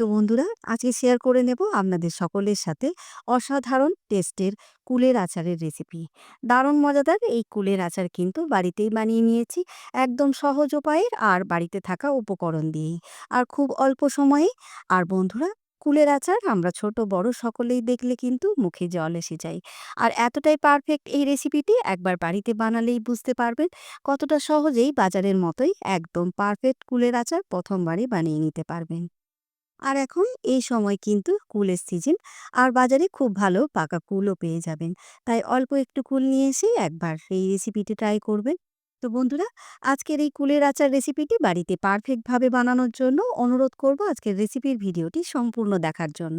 তো বন্ধুরা, আজকে শেয়ার করে নেব আপনাদের সকলের সাথে অসাধারণ টেস্টের কুলের আচারের রেসিপি দারুণ মজাদার এই কুলের আচার কিন্তু বাড়িতেই বানিয়ে নিয়েছি একদম সহজ উপায়ের আর বাড়িতে থাকা উপকরণ দিয়েই। আর খুব অল্প সময়ে, আর বন্ধুরা, কুলের আচার আমরা ছোট, বড় সকলেই দেখলে কিন্তু মুখে জল এসে যায়। আর এতটাই পারফেক্ট এই রেসিপিটি একবার বাড়িতে বানালেই বুঝতে পারবেন কতটা সহজেই বাজারের মতোই একদম পারফেক্ট কুলের আচার প্রথমবারই বানিয়ে নিতে পারবেন। আর এখন এই সময় কিন্তু কুলের সিজন। আর বাজারে খুব ভালো পাকা কুলও পেয়ে যাবেন। তাই অল্প একটু কুল নিয়ে এসে একবার এই রেসিপিটি ট্রাই করবেন। তো বন্ধুরা, আজকের এই কুলের আচার রেসিপিটি বাড়িতে পারফেক্টভাবে বানানোর জন্য অনুরোধ করব আজকের রেসিপির ভিডিওটি সম্পূর্ণ দেখার জন্য।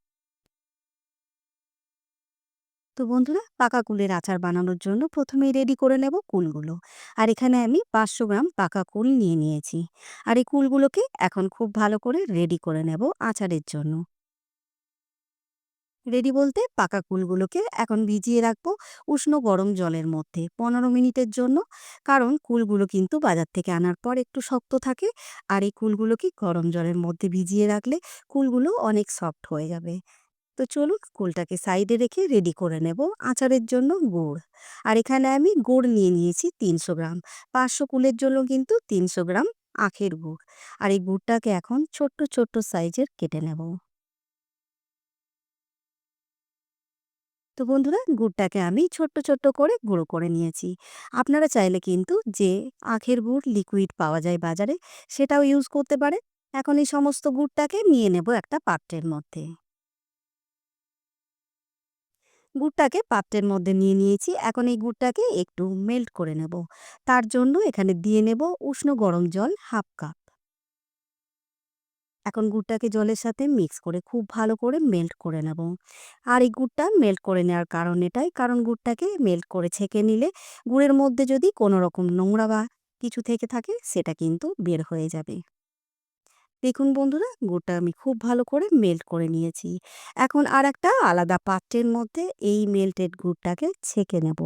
তো বন্ধুরা, পাকা কুলের আচার বানানোর জন্য প্রথমেই রেডি করে নেব কুলগুলো। আর এখানে আমি পাঁচশো গ্রাম পাকা কুল নিয়ে নিয়েছি। আর এই কুলগুলোকে এখন খুব ভালো করে রেডি করে নেব আচারের জন্য। রেডি বলতে পাকা কুলগুলোকে এখন ভিজিয়ে রাখব উষ্ণ গরম জলের মধ্যে পনেরো মিনিটের জন্য। কারণ কুলগুলো কিন্তু বাজার থেকে আনার পর একটু শক্ত থাকে। আর এই কুলগুলোকে গরম জলের মধ্যে ভিজিয়ে রাখলে কুলগুলো অনেক সফট হয়ে যাবে। তো চলুন কুলটাকে সাইডে রেখে রেডি করে নেব আচারের জন্য গুড়। আর এখানে আমি গুড় নিয়ে নিয়েছি তিনশো গ্রাম। পাঁচশো কুলের জন্য কিন্তু তিনশো গ্রাম আখের গুড়। আর এই গুড়টাকে এখন ছোট্ট ছোট্ট সাইজের কেটে নেব। তো বন্ধুরা, গুড়টাকে আমি ছোট্ট ছোট্ট করে গুঁড়ো করে নিয়েছি। আপনারা চাইলে কিন্তু যে আখের গুড় লিকুইড পাওয়া যায় বাজারে, সেটাও ইউজ করতে পারে এখন এই সমস্ত গুড়টাকে নিয়ে নেব একটা পাত্রের মধ্যে। গুড়টাকে পাত্রের মধ্যে নিয়ে নিয়েছি। এখন এই গুড়টাকে একটু মেল্ট করে নেব। তার জন্য এখানে দিয়ে নেব উষ্ণ গরম জল হাফ কাপ। এখন গুড়টাকে জলের সাথে মিক্স করে খুব ভালো করে মেল্ট করে নেব। আর এই গুড়টা মেল্ট করে নেওয়ার কারণ এটাই। কারণ গুড়টাকে মেল্ট করে ছেঁকে নিলে গুড়ের মধ্যে যদি কোনো রকম নোংরা বা কিছু থেকে থাকে, সেটা কিন্তু বের হয়ে যাবে। দেখুন বন্ধুরা, গুড়টা আমি খুব ভালো করে মেল্ট করে নিয়েছি। এখন আর একটা আলাদা পাত্রের মধ্যে এই মেল্টেড গুড়টাকে ছেঁকে নেব।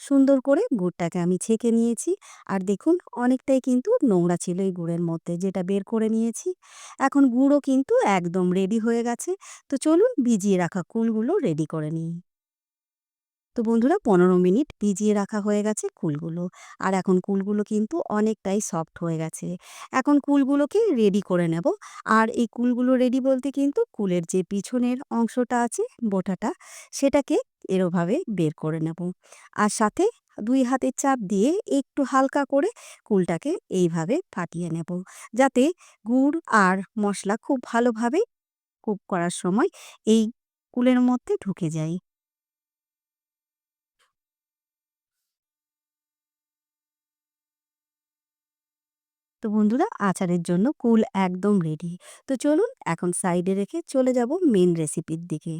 সুন্দর করে গুড়টাকে আমি ছেঁকে নিয়েছি। আর দেখুন, অনেকটাই কিন্তু নোংরা ছিল এই গুড়ের মধ্যে যেটা বের করে নিয়েছি। এখন গুঁড়ো কিন্তু একদম রেডি হয়ে গেছে। তো চলুন ভিজিয়ে রাখা কুলগুলো রেডি করে নিই। তো বন্ধুরা পনেরো মিনিট ভিজিয়ে রাখা হয়ে গেছে কুলগুলো। আর এখন কুলগুলো কিন্তু অনেকটাই সফট হয়ে গেছে। এখন কুলগুলোকে রেডি করে নেব। আর এই কুলগুলো রেডি বলতে কিন্তু কুলের যে পিছনের অংশটা আছে, বোটাটা, সেটাকে এরোভাবে বের করে নেব। আর সাথে দুই হাতের চাপ দিয়ে একটু হালকা করে কুলটাকে এইভাবে ফাটিয়ে নেব। যাতে গুড় আর মশলা খুব ভালোভাবে কুক করার সময় এই কুলের মধ্যে ঢুকে যায়। তো বন্ধুরা আচারের জন্য কুল একদম রেডি তো চলুন এখন সাইডে রেখে চলে যাব মেন রেসিপির দিকে।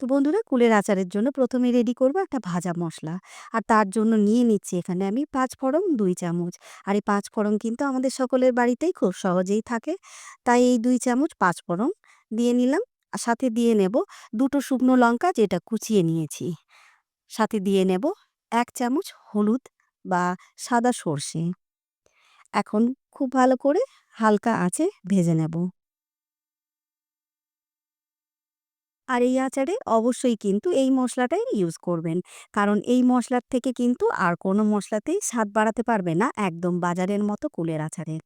তো বন্ধুরা কুলের আচারের জন্য প্রথমে রেডি করব একটা ভাজা মশলা। আর তার জন্য নিয়ে নিচ্ছি এখানে আমি পাঁচ ফড়ং দুই চামচ। আর এই পাঁচ ফড়ং কিন্তু আমাদের সকলের বাড়িতেই খুব সহজেই থাকে। তাই এই দুই চামচ পাঁচ ফড়ং দিয়ে নিলাম। আর সাথে দিয়ে নেব দুটো শুকনো লঙ্কা যেটা কুচিয়ে নিয়েছি। সাথে দিয়ে নেব এক চামচ হলুদ বা সাদা সর্ষে। এখন খুব ভালো করে হালকা আঁচে ভেজে নেব। আর এই আচারে অবশ্যই কিন্তু এই মশলাটাই ইউজ করবেন। কারণ এই মশলার থেকে কিন্তু আর কোনো মশলাতেই স্বাদ বাড়াতে পারবে না একদম বাজারের মতো কুলের আচারে।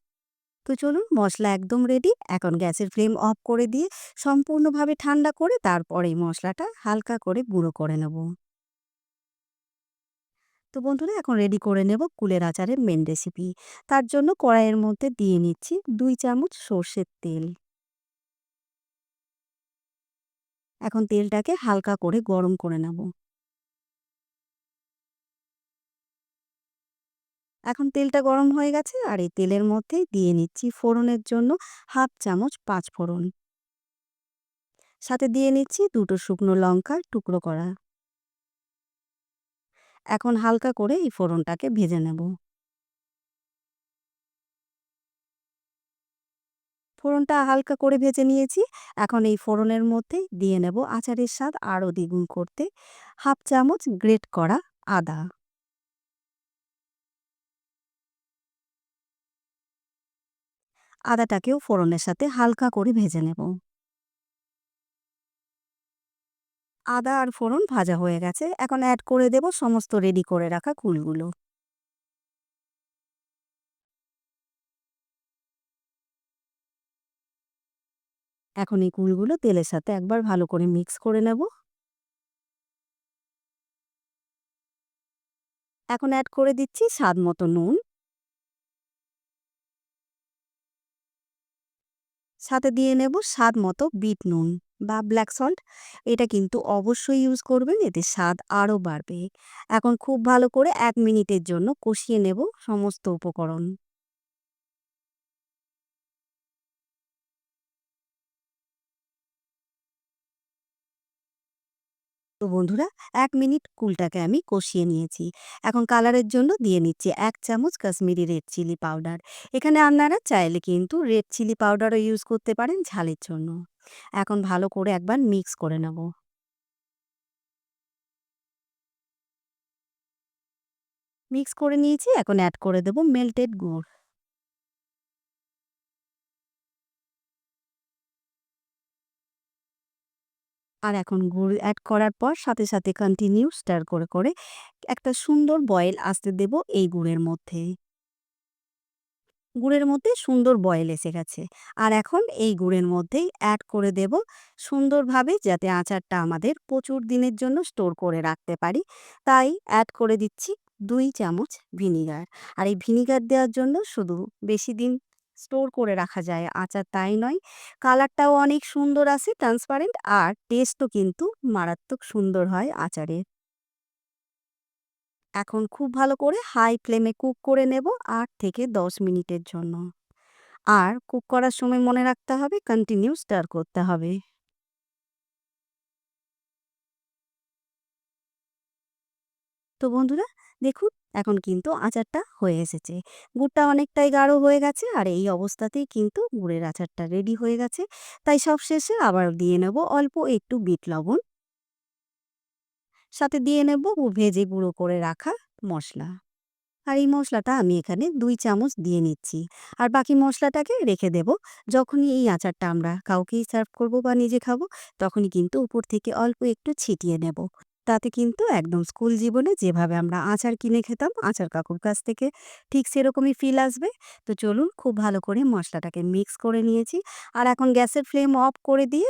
তো চলুন মশলা একদম রেডি এখন গ্যাসের ফ্লেম অফ করে দিয়ে সম্পূর্ণভাবে ঠান্ডা করে তারপর এই মশলাটা হালকা করে গুঁড়ো করে নেব। তো বন্ধুরা, এখন রেডি করে নেব কুলের আচারের মেন রেসিপি তার জন্য কড়াইয়ের মধ্যে দিয়ে নিচ্ছি দুই চামচ সর্ষের তেল। এখন তেলটাকে হালকা করে গরম করে নেব। এখন তেলটা গরম হয়ে গেছে আর এই তেলের মধ্যে দিয়ে নিচ্ছি ফোড়নের জন্য হাফ চামচ পাঁচ ফোড়ন সাথে দিয়ে নিচ্ছি দুটো শুকনো লঙ্কা টুকরো করা। এখন হালকা করে এই ফোড়নটাকে ভেজে নেব। ফোড়নটা হালকা করে ভেজে নিয়েছি। এখন এই ফোড়নের মধ্যে দিয়ে নেব আচারের স্বাদ আরও দ্বিগুণ করতে হাফ চামচ গ্রেট করা আদা। আদাটাকেও ফোড়নের সাথে হালকা করে ভেজে নেব। আদা আর ফোড়ন ভাজা হয়ে গেছে। এখন অ্যাড করে দেব সমস্ত রেডি করে রাখা কুলগুলো। এখন এই কুলগুলো তেলের সাথে একবার ভালো করে মিক্স করে নেব। এখন অ্যাড করে দিচ্ছি স্বাদ মতো নুন। সাথে দিয়ে নেব স্বাদ মতো বিট নুন। বা ব্ল্যাক সল্ট এটা কিন্তু অবশ্যই ইউজ করবেন, এতে স্বাদ আরও বাড়বে। এখন খুব ভালো করে এক মিনিটের জন্য কষিয়ে নেব সমস্ত উপকরণ। তো বন্ধুরা, এক মিনিট কুলটাকে আমি কষিয়ে নিয়েছি। এখন কালারের জন্য দিয়ে নিচ্ছি এক চামচ কাশ্মীরি রেড চিলি পাউডার এখানে আপনারা চাইলে কিন্তু রেড চিলি পাউডারও ইউজ করতে পারেন ঝালের জন্য। এখন ভালো করে একবার মিক্স করে নেব। মিক্স করে নিয়েছি, এখন অ্যাড করে দেব মেল্টেড গুড়। আর এখন গুড় অ্যাড করার পর সাথে সাথে কন্টিনিউ স্টার করে করে একটা সুন্দর বয়েল আসতে দেব এই গুড়ের মধ্যে। গুড়ের মধ্যে সুন্দর বয়েল এসে গেছে। আর এখন এই গুড়ের মধ্যেই অ্যাড করে দেব সুন্দরভাবে যাতে আচারটা আমাদের প্রচুর দিনের জন্য স্টোর করে রাখতে পারি। তাই অ্যাড করে দিচ্ছি দুই চামচ ভিনিগার আর এই ভিনিগার দেওয়ার জন্য শুধু বেশি দিন স্টোর করে রাখা যায়, আচার তাই নয়। কালারটাও অনেক সুন্দর আসে ট্রান্সপারেন্ট আর টেস্টও কিন্তু মারাত্মক সুন্দর হয় আচারের। এখন খুব ভালো করে হাই ফ্লেমে কুক করে নেব আট থেকে দশ মিনিটের জন্য। আর কুক করার সময় মনে রাখতে হবে কন্টিনিউ স্টার করতে হবে। তো বন্ধুরা, দেখুন, এখন কিন্তু আচারটা হয়ে এসেছে। গুড়টা অনেকটাই গাঢ় হয়ে গেছে আর এই অবস্থাতেই কিন্তু গুড়ের আচারটা রেডি হয়ে গেছে। তাই সব শেষে আবার দিয়ে নেব অল্প একটু বিট লবণ। সাথে দিয়ে নেব ভেজে গুঁড়ো করে রাখা মশলা। আর এই মশলাটা আমি এখানে দুই চামচ দিয়ে নিচ্ছি। আর বাকি মশলাটাকে রেখে দেব। যখনই এই আচারটা আমরা কাউকেই সার্ভ করব বা নিজে খাব, তখনই কিন্তু উপর থেকে অল্প একটু ছিটিয়ে নেব। তাতে কিন্তু একদম স্কুল জীবনে যেভাবে আমরা আচার কিনে খেতাম, আচার কাকুর কাছ থেকে ঠিক সেরকমই ফিল আসবে। তো চলুন খুব ভালো করে মশলাটাকে মিক্স করে নিয়েছি। আর এখন গ্যাসের ফ্লেম অফ করে দিয়ে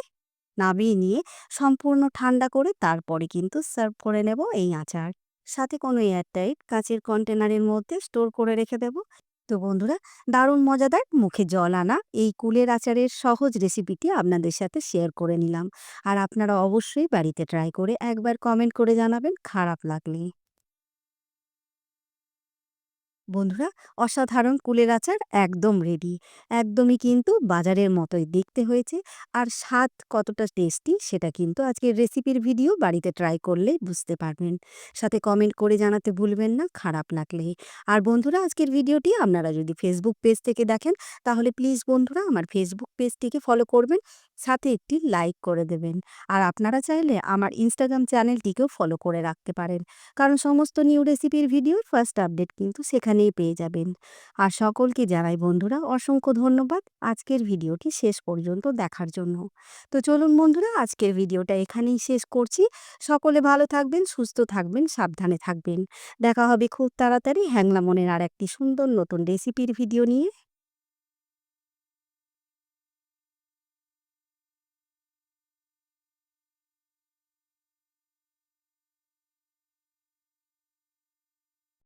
নামিয়ে নিয়ে সম্পূর্ণ ঠান্ডা করে তারপরে কিন্তু সার্ভ করে নেব এই আচার। সাথে কোনো এয়ারটাইট কাঁচের কন্টেনারের মধ্যে স্টোর করে রেখে দেব। তো বন্ধুরা, দারুণ মজাদার মুখে জল আনা এই কুলের আচারের সহজ রেসিপিটি আপনাদের সাথে শেয়ার করে নিলাম। আর আপনারা অবশ্যই বাড়িতে ট্রাই করে একবার কমেন্ট করে জানাবেন খারাপ লাগলে। বন্ধুরা, অসাধারণ কুলের আচার একদম রেডি একদমই কিন্তু বাজারের মতোই দেখতে হয়েছে। আর স্বাদ কতটা টেস্টি সেটা কিন্তু আজকের রেসিপির ভিডিও বাড়িতে ট্রাই করলেই বুঝতে পারবেন। সাথে কমেন্ট করে জানাতে ভুলবেন না, খারাপ লাগলে। আর বন্ধুরা, আজকের ভিডিওটি আপনারা যদি ফেসবুক পেজ থেকে দেখেন, তাহলে প্লিজ বন্ধুরা, আমার ফেসবুক পেজটিকে ফলো করবেন, সাথে একটি লাইক করে দেবেন। আর আপনারা চাইলে আমার ইনস্টাগ্রাম চ্যানেলটিকেও ফলো করে রাখতে পারেন। কারণ সমস্ত নিউ রেসিপির ভিডিওর ফার্স্ট আপডেট কিন্তু সেখানেই পেয়ে যাবেন। আর সকলকে জানাই বন্ধুরা অসংখ্য ধন্যবাদ আজকের ভিডিওটি শেষ পর্যন্ত দেখার জন্য। তো চলুন বন্ধুরা আজকের ভিডিওটা এখানেই শেষ করছি। সকলে ভালো থাকবেন, সুস্থ থাকবেন, সাবধানে থাকবেন। দেখা হবে খুব তাড়াতাড়ি হ্যাংলামনের আর একটি সুন্দর নতুন রেসিপির ভিডিও নিয়ে।